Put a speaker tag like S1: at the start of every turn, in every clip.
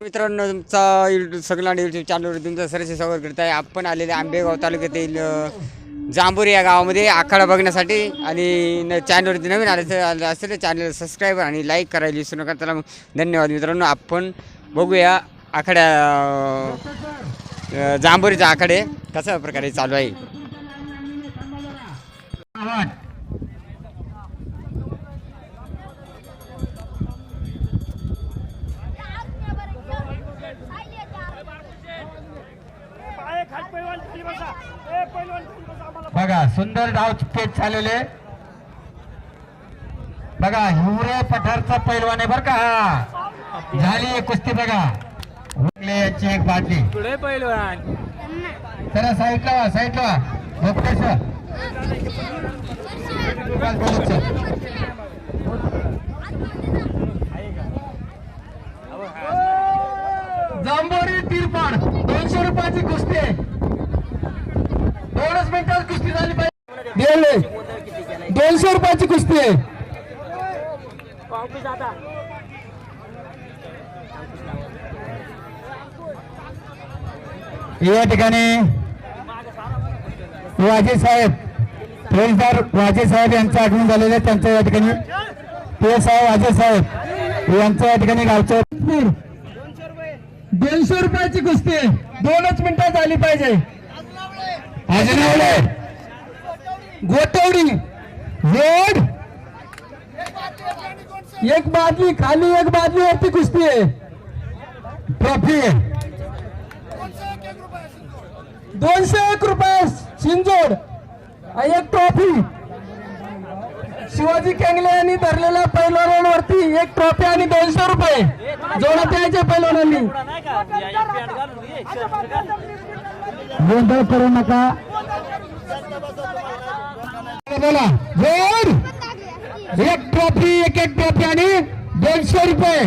S1: मित्रांनो तुमचा युट्यूब सगळं युट्यूब चॅनलवर तुमचं सरसे स्वागत करत आहे. आपण आलेले आंबेगाव तालुक्यातील अ, या गावामध्ये आखाडा बघण्यासाठी. आणि न चॅनलवरती नवीन आले तर असेल तर चॅनल सबस्क्राईब आणि लाईक करायला विसरू नका. त्याला धन्यवाद मित्रांनो. आपण बघूया आखाड्या अ, जांभुरीचा आखाडे कशा प्रकारे चालू आहे
S2: बघा सुंदर डाव पेच झालेले. बघा हिवरे पठारचा पैलवान आहे बर का हा. झाली कुस्ती बघा. हुकले यांची एक बाटली.
S3: पुढे पहिलवान
S2: जरा साईडला साईडला चल. जांभोरी तिरपाड दोनशे रुपयाची कुस्ती आहे. दोनच मिनिटात कुस्ती झाली पाहिजे. गेले दोनशे रुपयाची कुस्ती आहे. या ठिकाणी वाजे साहेब फौजदार वाजे साहेब यांचं आगमन झालेलं आहे. त्यांचं या ठिकाणी पी एस आय वाजे साहेब यांचं या ठिकाणी गावचं दोनशे रुपयाची कुस्ती आहे. दोनच मिनिटात झाली पाहिजे. अजनावले गोटवडी रोड एक बादली खाली एक बादली वरती कुस्ती आहे. ट्रॉफी आहे. दोनशे एक रुपये शिंजोड आणि एक ट्रॉफी. शिवाजी केंगले यांनी धरलेल्या पैलवानांवरती एक ट्रॉफी आणि दोनशे रुपये. जोडात यायचे पैलवानांनी. गोंधळ करू नका. बोला जोड एक ट्रॉफी एक एक ट्रॉफी आणि दोनशे रुपये.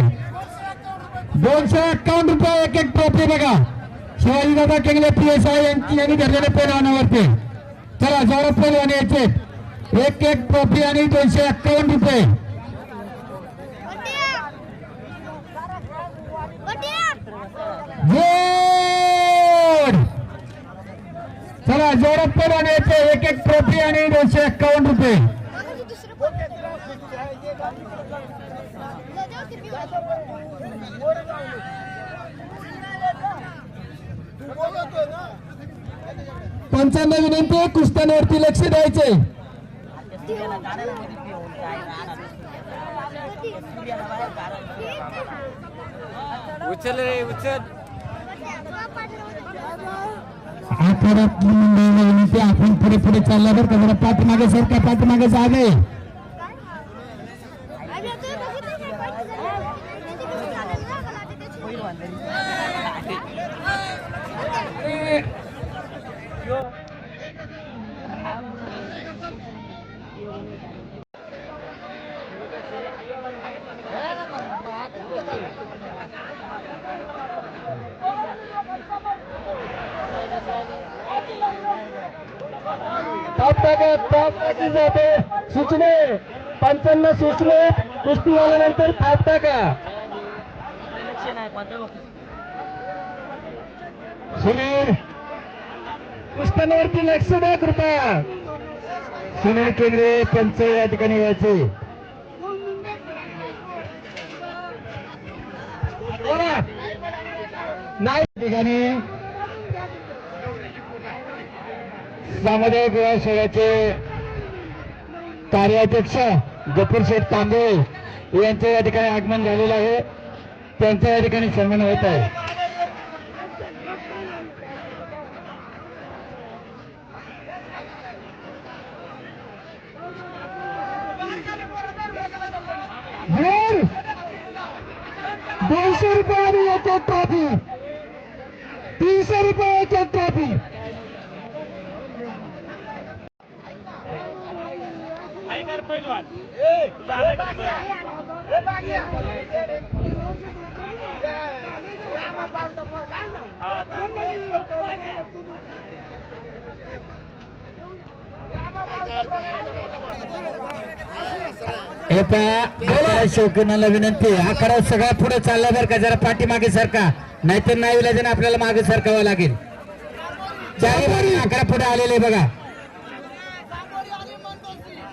S2: दोनशे एक्कावन्न रुपये एक एक ट्रॉफी बघा. Shivajidada Kengle P S I यांची यांनी धरलेले पैलवानावरती. चला जोरात पैलवान यायचे. एक एक ट्रॉफी आणि दोनशे एक्कावन्न रुपये जोड चला जोरात पैलवान यायचे एक एक ट्रॉफी आणि दोनशे एक्कावन्न रुपये. पंचांना विनंती आहे कुस्त्यांवरती लक्ष द्यायचे.
S1: उचल रे उचल.
S2: आखाड्यात मंडळींना विनंती आपण पुढे पुढे चालला बरं का जरा पाठीमागे सर का पाठीमागे जागा आहे. टॉप टाका टॉप टाकी जाते. सुचले. पंचांना सुचले. कुस्ती झाल्यानंतर टॉप टाका. सुनील. कुस्त्यांवरती लक्ष द्या कृपया सुनील केंद्रे पंच या ठिकाणी यायचे. नाही ठिकाणी. सामुदायिक विवाह सोहळ्याचे कार्याध्यक्ष गफूर शेठ तांबे यांचं या ठिकाणी आगमन झालेलं आहे. त्यांचा या ठिकाणी सन्मान होत आहे. दोनशे रुपये एक ट्रॉफी. तीनशे रुपयाच्या ट्रॉफी. एक ट्रॉफी शौकीनाला विनंती आहे. सगळा पुढे चालला बरं का जरा पाठीमागे सारखा नाहीतर नाही विलाजन आपल्याला मागे सरकावं लागेल. चारी बारी आकडा पुढे आलेले बघा.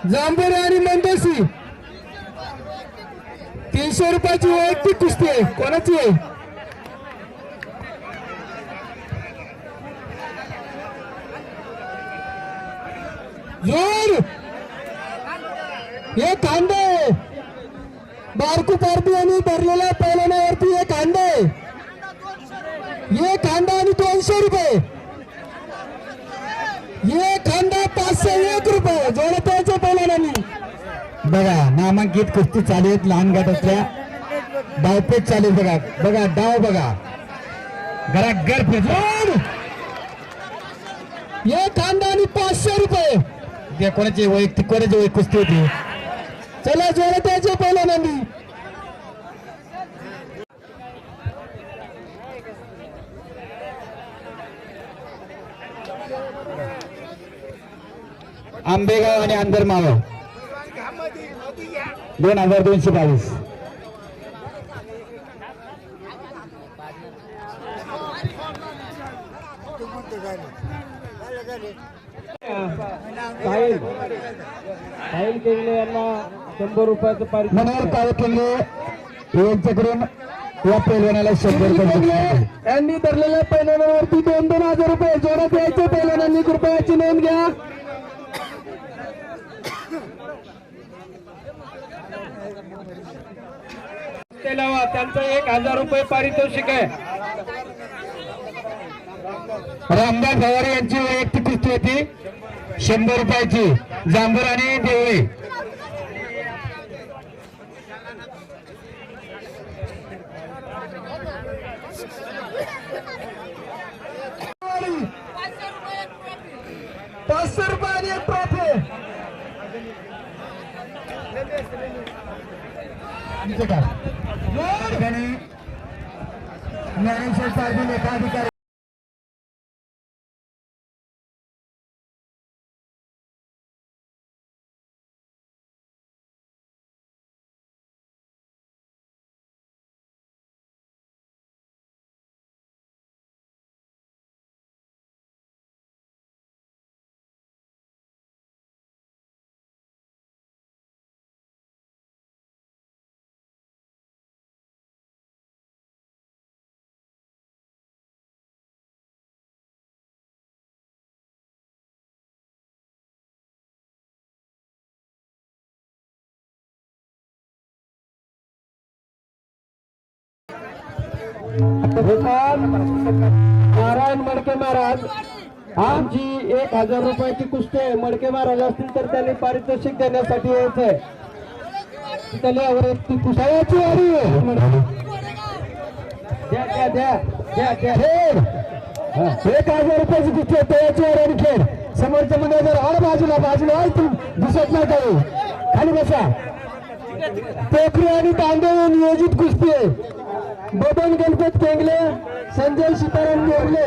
S2: जांभोरे आणि मंदोसी तीनशे रुपयाची वैयक्तिक कुस्ती आहे. कोणाची आहे? जोर! हे कांदे बारकू पारबी आणि भरलेल्या पैलवानावरती हे कांदे हे कांदा आणि दोनशे रुपये! हे कांदा पाचशे एक रुपये! जोड बघा नामांकित कुस्ती चालू आहेत लहान गटातल्या. डावपेच चालू आहे बघा. बघा डाव बघा. घरा जोड हे कांदा आणि पाचशे रुपये. कोणाची वैयक्तिक कोणाची कुस्ती होती? चला जोरात त्याचे पहिला नंदी. आंबेगाव आणि आंदरमाव दोन हजार दोनशे बावीस.
S3: साहिल साहिल केंगले यांना शंभर रुपयाचं पारितोषिक
S2: मनोहर काळकेंगे यांच्याकडून या पैलवानाला शंभर रुपये यांनी धरलेल्या पैलवानावरती दोन दोन हजार रुपये जोरात यायचे. पैलवानांनी कृपयाची नोंद घ्या.
S3: लावा त्यांचं एक हजार रुपये पारितोषिक आहे.
S2: रामदास हवारे यांची वैयक्तिक कुस्ती होती. शंभर रुपयाची. जांभूर आणि देवळे पाचशे रुपये आणि एक ट्रॉफी ज्ञानेश्वर पाटील एका
S3: भूपाल नारायण मडके महाराज. आमची एक हजार रुपयाची कुस्ती आहे मडके महाराज असतील तर त्यांनी पारितोषिक देण्यासाठी यायचंय. तिथं ती कुसाळ्याची वारी द्या द्या द्या द्या द्या.
S2: खेळ एक हजार रुपयाची कुस्ती आहे तयाची आणि खेळ. समोरच्या मध्ये जर आड बाजूला बाजूला आहे तू दिसत नाही काही. खाली बसा. टोकरी आणि तांदूळ नियोजित कुस्ती आहे. बबन गणपत केंगले संजय सीताराम केंगले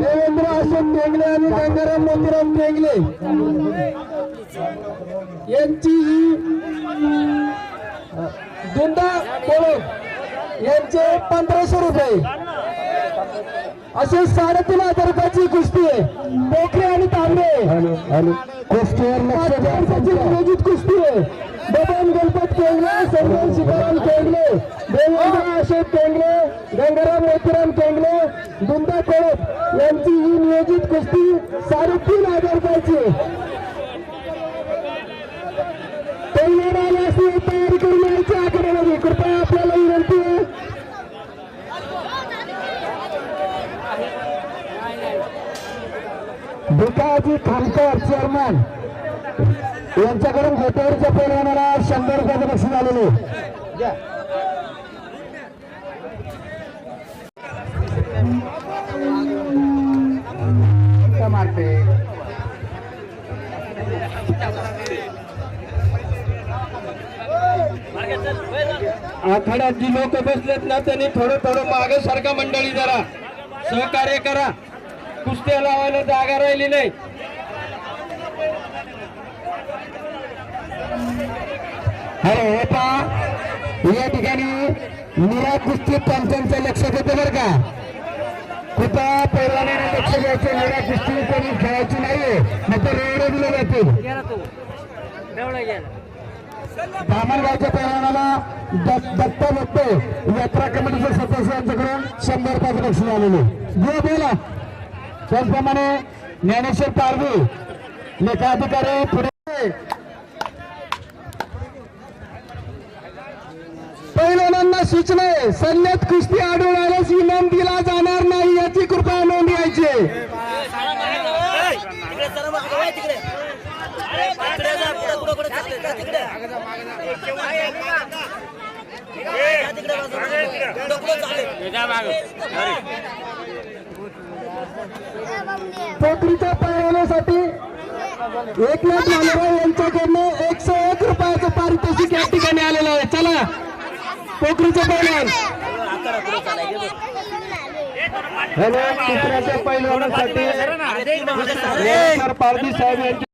S2: देवेंद्र अशोक केंगले आणि गंगाराम मोतीराम केंगले यांची ही दुंदा कोळक यांचे पंधराशे रुपये. असे साडेतीन हजार रुपयाची कुस्ती आहे. पोखरे आणि तांबे. नियोजित कुस्ती आहे. बबन गणपत केंगले संजय सीताराम केंगले देवेंद्र अशोक केंगले गंगाराम मोतीराम केंगले गुंदा कोळप यांची ही नियोजित कुस्ती साडेतीन हजार रुपयाची. तयारी करून यायची आकडेवारी कृपया आपल्याला विनंती आहे. भिकाजी खामकर चेअरमन यांच्याकडून होटेलच्या पैलवानाला शंभर रुपयाचं बक्षीस आलेले मारते
S3: आखाड्यात जी लोक बसलेत ना त्यांनी थोडं थोडं मागे सारखा मंडळी जरा. सहकार्य करा. कुस्त्या लावायला जागा राहिली नाही.
S2: अरे हे पहा. या ठिकाणी निरा कुस्ती पंचांचं लक्ष देते बरं का. कृपया पैलवानाने लक्ष द्यायचं. निरा कुस्ती कोणी खेळायची नाहीये. नाहीतर रेडे दिले जातील. धामणगावच्या पैलवानाला दत्ता दत्ते यात्रा कमिटीचे सदस्य यांच्याकडून शंभर रुपयाचं बक्षीस आलेले जो बोला. त्याचप्रमाणे ज्ञानेश्वर पारवी लेखाधिकारी पुढे. पैलवानांना सूचना आहे. सल्ल्यात कुस्ती आढळून आल्यास इनाम दिला जाणार नाही याची कृपया नोंद घ्यायची. पोखरीच्या पैलवानासाठी एकनाथ मालेराव यांच्याकडनं एकशे एक रुपयाचं पारितोषिक या ठिकाणी आलेलं आहे चला पोखरीचे पैलवान
S3: हॅलो तिसऱ्याच्या पैलवानासाठी पारदी साहेब यांची